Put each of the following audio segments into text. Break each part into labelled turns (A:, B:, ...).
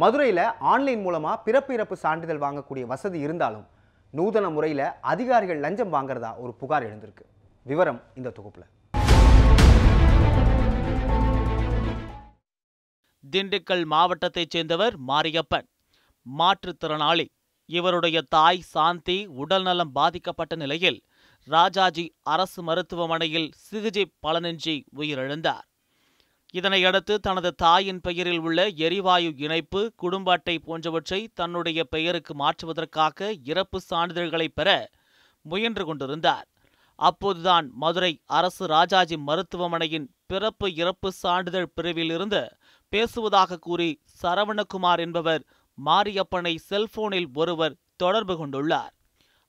A: மதுரையில் ஆன்லைன் மூலமாக பிறப்பு இறப்பு சான்றிதழ் வாங்கக்கூடிய வசதி இருந்தாலும் நூதன முறையில் அதிகாரிகள் லஞ்சம் வாங்குறதா ஒரு புகார் எழுந்திருக்கு. விவரம் இந்த தொகுப்புல.
B: திண்டுக்கல் மாவட்டத்தைச் சேர்ந்தவர் மாரியப்பன். மாற்றுத்திறனாளி. இவருடைய தாய் சாந்தி உடல்நலம் பாதிக்கப்பட்ட நிலையில் ராஜாஜி அரசு மருத்துவமனையில் சிகிச்சை பலனின்றி உயிரிழந்தார். இதனையடுத்து தனது தாயின் பெயரில் உள்ள எரிவாயு இணைப்பு குடும்ப அட்டை போன்றவற்றை தன்னுடைய பெயருக்கு மாற்றுவதற்காக இறப்பு சான்றிதழ்களை பெற முயன்று கொண்டிருந்தார். அப்போதுதான் மதுரை அரசு ராஜாஜி மருத்துவமனையின் பிறப்பு இறப்பு சான்றிதழ் பிரிவில் இருந்து பேசுவதாக கூறி சரவணகுமார் என்பவர் மாரியப்பனை செல்போனில் ஒருவர் தொடர்பு கொண்டுள்ளார்.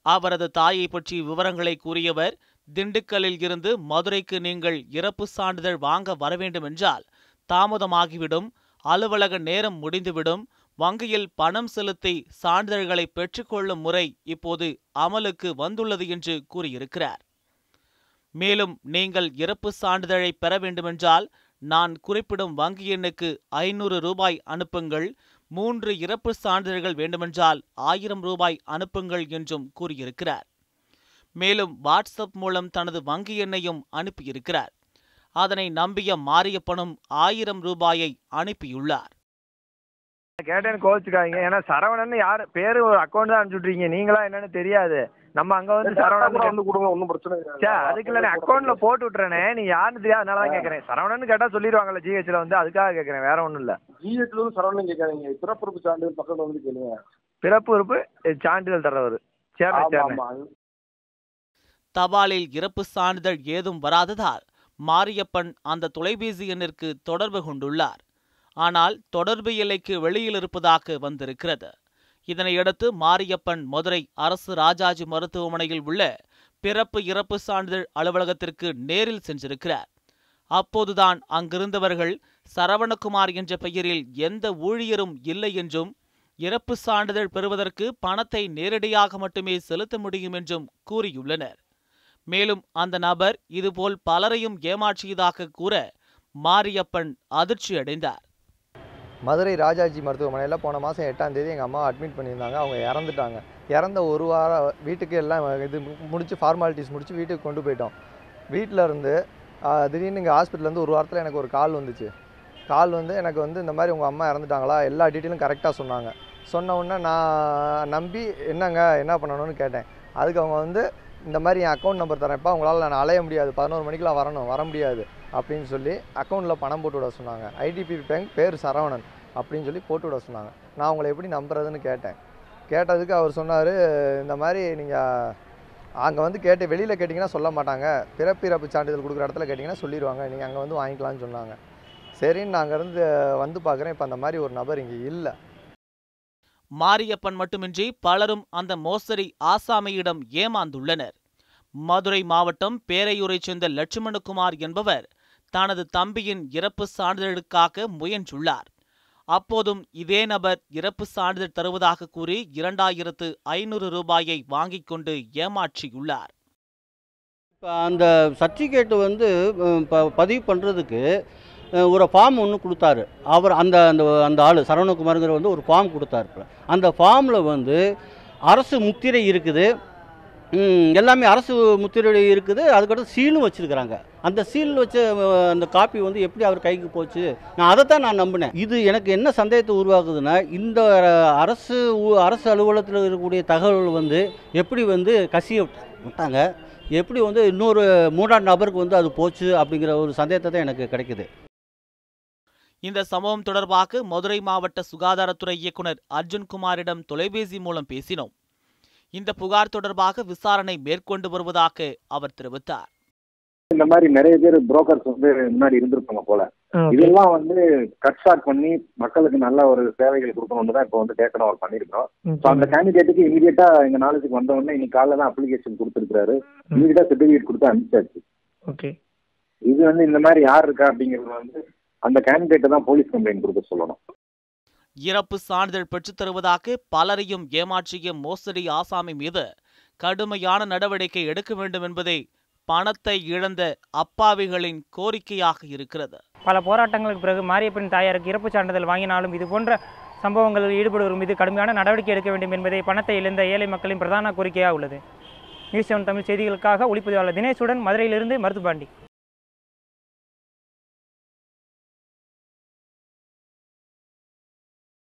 B: அவரது தாயை பற்றி விவரங்களை கூறியவர் திண்டுக்கல்லில் இருந்து மதுரைக்கு நீங்கள் இறப்பு சான்றிதழ் வாங்க வரவேண்டும் என்றால் தாமதமாகிவிடும் அலுவலக நேரம் முடிந்துவிடும் வங்கியில் பணம் செலுத்தி சான்றிதழ்களை பெற்றுக்கொள்ளும் முறை இப்போது அமலுக்கு வந்துள்ளது என்று கூறியிருக்கிறார். மேலும் நீங்கள் இறப்பு சான்றிதழை பெற வேண்டுமென்றால் நான் குறிப்பிடும் வங்கி எண்ணுக்கு ஐநூறு ரூபாய் அனுப்புங்கள் மூன்று இறப்பு சான்றிதழ்கள் வேண்டுமென்றால் ஆயிரம் ரூபாய் அனுப்புங்கள் என்றும் கூறியிருக்கிறார். மேலும் வாட்ஸ்அப் மூலம் தனது வங்கி எண்ணையும் அனுப்பியிருக்கிறார். அதனை நம்பிய மாரியப்பனும் ஆயிரம் ரூபாயை அனுப்பியுள்ளார்.
C: கேட்டேன்னு கோவிச்சுக்காதீங்க. ஏன்னா சரவணன் யாரு பேரு ஒரு அக்கௌண்ட் தான் அனுப்பிச்சுட்றீங்க. நீங்களா என்னன்னு தெரியாது. நம்ம அங்க வந்து சரவணன்
D: வந்து கொடுங்க ஒன்றும் பிரச்சனை
C: சே அதுக்கு இல்லை அக்கௌண்ட்ல போட்டு விட்டுறேனே நீ யாருன்னு தெரியாது அதனால தான் கேட்கறேன் சரவணன் கேட்டா சொல்லிடுவாங்கல்ல ஜிஹெச்ல வந்து. அதுக்காக கேட்கறேன் வேற ஒண்ணும் இல்ல.
D: ஜிஹெச்ல இருந்து சரவணன் கேட்காதீங்க பிறப்புறுப்பு சான்றிதழ் பக்கத்துல வந்து கேளுங்க.
C: பிறப்பு உறுப்பு சான்றிதழ் தர்றவர். சேர்றேன்
D: ஆமா.
B: தபாலில் இறப்பு சான்றிதழ் ஏதும் வராததால் மாரியப்பன் அந்த தொலைபேசி எண்ணிற்கு தொடர்பு கொண்டுள்ளார். ஆனால் தொடர்பு எல்லைக்கு வெளியில் இருப்பதாக வந்திருக்கிறது. இதனையடுத்து மாரியப்பன் மதுரை அரசு ராஜாஜி மருத்துவமனையில் உள்ள பிறப்பு இறப்பு சான்றிதழ் அலுவலகத்திற்கு நேரில் சென்றிருக்கிறார். அப்போதுதான் அங்கிருந்தவர்கள் சரவணகுமார் என்ற பெயரில் எந்த ஊழியரும் இல்லை என்றும் இறப்பு சான்றிதழ் பெறுவதற்கு பணத்தை நேரடியாக மட்டுமே செலுத்த முடியும் என்றும் கூறியுள்ளனர். மேலும் அந்த நபர் இதுபோல் பலரையும் ஏமாற்றியதாக கூற மாரியப்பன் அதிர்ச்சி அடைந்தார்.
E: மதுரை ராஜாஜி மருத்துவமனையில் போன மாதம் எட்டாம் தேதி எங்கள் அம்மா அட்மிட் பண்ணியிருந்தாங்க. அவங்க இறந்துட்டாங்க. இறந்த ஒரு வாரம் வீட்டுக்கு எல்லாம் இது முடிச்சு ஃபார்மாலிட்டிஸ் முடிச்சு வீட்டுக்கு கொண்டு போயிட்டோம். வீட்டில் இருந்து திடீர்னு இங்கே ஹாஸ்பிட்டல்லேருந்து ஒரு வாரத்தில் எனக்கு ஒரு கால் வந்துச்சு. கால் வந்து எனக்கு வந்து இந்த மாதிரி உங்கள் அம்மா இறந்துட்டாங்களா? எல்லா டீட்டெயிலும் கரெக்டாக சொன்னாங்க. சொன்ன உடனே நான் நம்பி என்னங்க என்ன பண்ணணும்னு கேட்டேன். அதுக்கு அவங்க வந்து இந்த மாதிரி என் அக்கௌண்ட் நம்பர் தரேன்ப்பா உங்களால் நான் அலைய முடியாது. பதினோரு மணிக்கெலாம் வரணும் வர முடியாது அப்படின்னு சொல்லி அக்கௌண்ட்டில் பணம் போட்டு விட சொன்னாங்க. ஐடிபி பேங்க் பேர் சரவணன் அப்படின்னு சொல்லி போட்டு விட சொன்னாங்க. நான் உங்களை எப்படி நம்புறதுன்னு கேட்டேன். கேட்டதுக்கு அவர் சொன்னார் இந்த மாதிரி நீங்கள் அங்கே வந்து கேட்டு வெளியில் கேட்டிங்கன்னா சொல்ல மாட்டாங்க. பிறப்பிறப்பு சான்றிதழ் கொடுக்குற இடத்துல கேட்டிங்கன்னா சொல்லிடுவாங்க நீங்கள் அங்கே வந்து வாங்கிக்கலாம்னு சொன்னாங்க. சரின்னு நான் அங்கேருந்து வந்து பார்க்குறேன். இப்போ அந்த மாதிரி ஒரு நபர் இங்கே இல்லை.
B: மாரியப்பன் மட்டுமின்றி பலரும் அந்த மோசடி ஆசாமியிடம் ஏமாந்துள்ளனர். மதுரை மாவட்டம் பேரையூரைச் சேர்ந்த லட்சுமணகுமார் என்பவர் தனது தம்பியின் இறப்பு சான்றிதழுக்காக முயன்றுள்ளார். அப்போதும் இதே நபர் இறப்பு சான்றிதழ் தருவதாக கூறி இரண்டாயிரத்து ஐநூறு ரூபாயை வாங்கிக் கொண்டு ஏமாற்றியுள்ளார்.
F: இப்போ அந்த சர்டிஃபிகேட் வந்து பதிவு பண்ணுறதுக்கு ஒரு ஃபார்ம் ஒன்று கொடுத்தாரு. அவர் அந்த அந்த அந்த ஆள் சரவணகுமாருங்கிற வந்து ஒரு ஃபார்ம் கொடுத்தாரு. அந்த ஃபார்மில் வந்து அரசு முத்திரை இருக்குது. எல்லாமே அரசு முத்திரை இருக்குது. அதுக்கடுத்து சீலும் வச்சுருக்கிறாங்க. அந்த சீல் வச்ச அந்த காப்பி வந்து எப்படி அவர் கைக்கு போச்சு? நான் அதை தான் நான் நம்பினேன். இது எனக்கு என்ன சந்தேகத்தை உருவாக்குதுன்னா இந்த அரசு ஊ- அரசு அலுவலகத்தில் இருக்கக்கூடிய தகவல் வந்து எப்படி வந்து கசிய விட்டாங்க? எப்படி வந்து இன்னொரு மூன்றாம் நபருக்கு வந்து அது போச்சு? அப்படிங்கிற ஒரு சந்தேகத்தை தான் எனக்கு கிடைக்குது.
B: இந்த சம்பவம் தொடர்பாக மதுரை மாவட்ட சுகாதாரத்துறை இயக்குனர் அர்ஜுன்குமாரிடம் தொலைபேசி மூலம் பேசினோம். இந்த புகார் தொடர்பாக விசாரணை மேற்கொண்டு வருவதாக அவர் தெரிவித்தார்.
D: இந்த மாதிரி நிறைய பேர் புரோக்கர்ஸ் வந்து முன்னாடி இருந்திருப்பாங்க போல. இதெல்லாம் வந்து கட் ஷார்ட் பண்ணி மக்களுக்கு நல்ல ஒரு சேவைகள் கொடுக்கணும்னு தான் இப்போ வந்து கேட்கணும் அவர் பண்ணிருக்கோம் ஸோ அந்த கேண்டிடேட்டுக்கு இமீடியட்டா எங்க நாலேஜுக்கு வந்த உடனே இன்னைக்கு காலைல தான் அப்ளிகேஷன் கொடுத்துருக்காரு இமீடியட்டா சர்டிஃபிகேட் கொடுத்து அனுப்பிச்சாச்சு.
C: ஓகே.
D: இது வந்து இந்த மாதிரி யார் இருக்கா அப்படிங்கிறது வந்து அந்த கேண்டிடேட்டை தான் போலீஸ் கம்ப்ளைண்ட் கொடுக்க சொல்லணும்.
B: இறப்பு சான்றிதழ் பெற்றுத் தருவதாக பலரையும் ஏமாற்றிய மோசடி ஆசாமி மீது கடுமையான நடவடிக்கை எடுக்க வேண்டும் என்பதே பணத்தை இழந்த அப்பாவிகளின் கோரிக்கையாக இருக்கிறது.
G: பல போராட்டங்களுக்கு பிறகு மாரியப்பன் தாயாருக்கு இறப்புச் சான்றிதழ் வாங்கினாலும் இது போன்ற சம்பவங்களில் ஈடுபடுவோர் மீது கடுமையான நடவடிக்கை எடுக்க வேண்டும் என்பதை பணத்தை இழந்த ஏழை மக்களின் பிரதான கோரிக்கையாக உள்ளது. நியூஸ் செவன் தமிழ் செய்திகளுக்காக ஒளிப்பதிவாளர் தினேஷுடன் மதுரையிலிருந்து மருத்துப்பாண்டி